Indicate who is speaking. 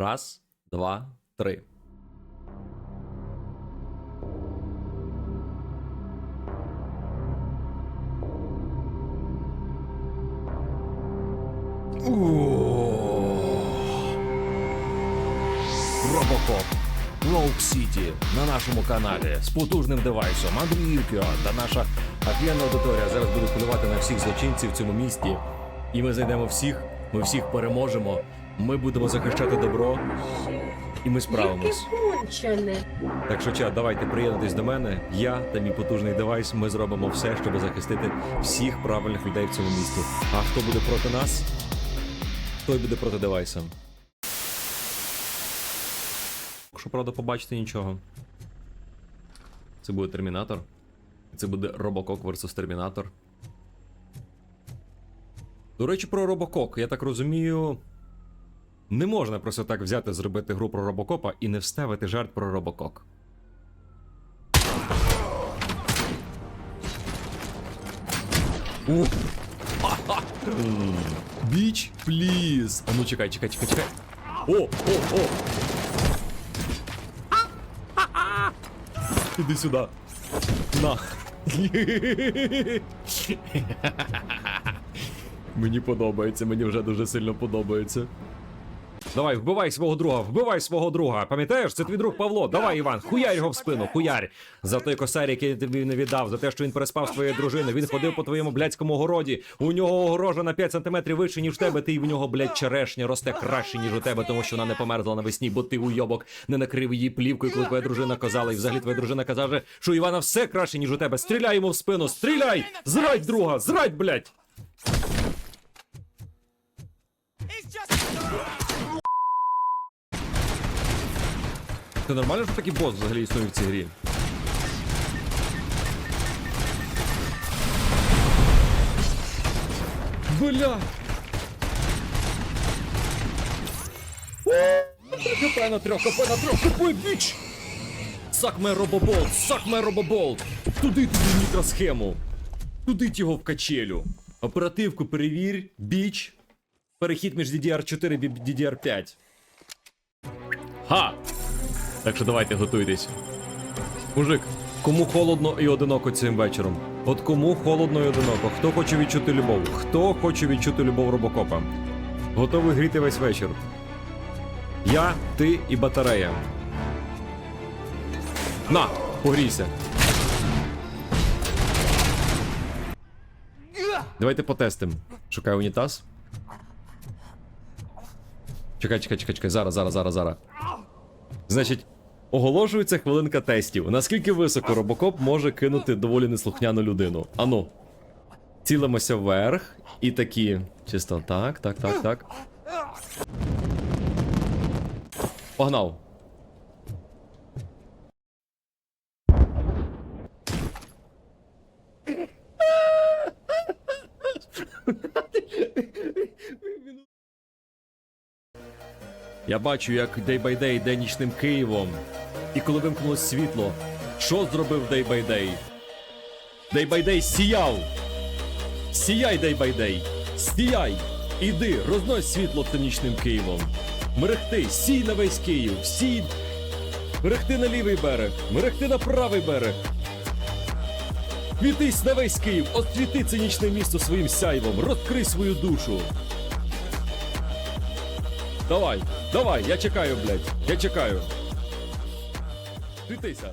Speaker 1: Раз, два, три. Робокоп. Роук Сіті на нашому каналі з потужним девайсом Андрійка та наша офігенна аудиторія зараз будуть полювати на всіх злочинців в цьому місті. І ми знайдемо всіх, ми всіх переможемо. Ми будемо захищати добро, і ми справимось. Так що, чат, давайте приєднуйтесь до мене. Я та мій потужний девайс. Ми зробимо все, щоб захистити всіх правильних людей в цьому місті. А хто буде проти нас, той буде проти девайса. Якщо правда побачите нічого. Це буде Термінатор. Це буде Робокок vs Термінатор. До речі, про Робокок, я так розумію. Не можна просто так взяти, зробити гру про Робокопа і не вставити жарт про Робокок. Біч, пліз. А ну чекай, чекай, чекай, чекай. О, о, о. Іди сюди. На. Мені подобається, мені вже дуже сильно подобається. Давай, вбивай свого друга, вбивай свого друга. Пам'ятаєш, це твій друг Павло. Давай, Іван, хуярь його в спину, хуярь. За той косарь, який тобі не віддав, за те, що він переспав з твоєю дружиною. Він ходив по твоєму блядському городі. У нього огорожа на 5 сантиметрів вище, ніж в тебе. Ти в нього, блядь, черешня росте краще, ніж у тебе, тому що вона не померзла навесні, бо ти уйобок не накрив її плівкою, коли твоя дружина казала. І взагалі твоя дружина каже, що Івана все краще, ніж у тебе. Стріляй йому в спину, стріляй! Зрадь друга, зрадь, блядь! Це нормально, що такий бос взагалі існує в цій грі? Бля! КП на трьох, КП на трьох, КП, біч! Сакме робоболт, сакме робоболт! Туди туди мікросхему! Туди його в качелю! Оперативку перевір, біч, перехід між DDR4 і DDR5. Ха! Так що давайте готуйтесь. Мужик, кому холодно і одиноко цим вечором? От кому холодно і одиноко? Хто хоче відчути любов? Хто хоче відчути любов робокопа? Готовий гріти весь вечір. Я, ти і батарея. На, погрійся. Давайте потестим. Шукаю унітаз. Чекай, чекай, чекай, чекай. Зараз, зараз, зараз, зараз. Значить, оголошується хвилинка тестів. Наскільки високо робокоп може кинути доволі неслухняну людину? Ану. Цілимося вверх і такі. Чисто так, так, так, так. Погнав. Я бачу, як Day by Day йде нічним Києвом. І коли вимкнулось світло, що зробив Day by Day? Сіяв! Сіяй, Day by! Сіяй! Іди, рознось світло цим нічним Києвом. Мерехти, сій на весь Київ, сій. Мерехти на лівий берег, мерехти на правий берег. Світись на весь Київ, освіти це нічне місто своїм сяйвом, розкрий свою душу. Давай, давай, я чекаю, блядь. Я чекаю. Світися.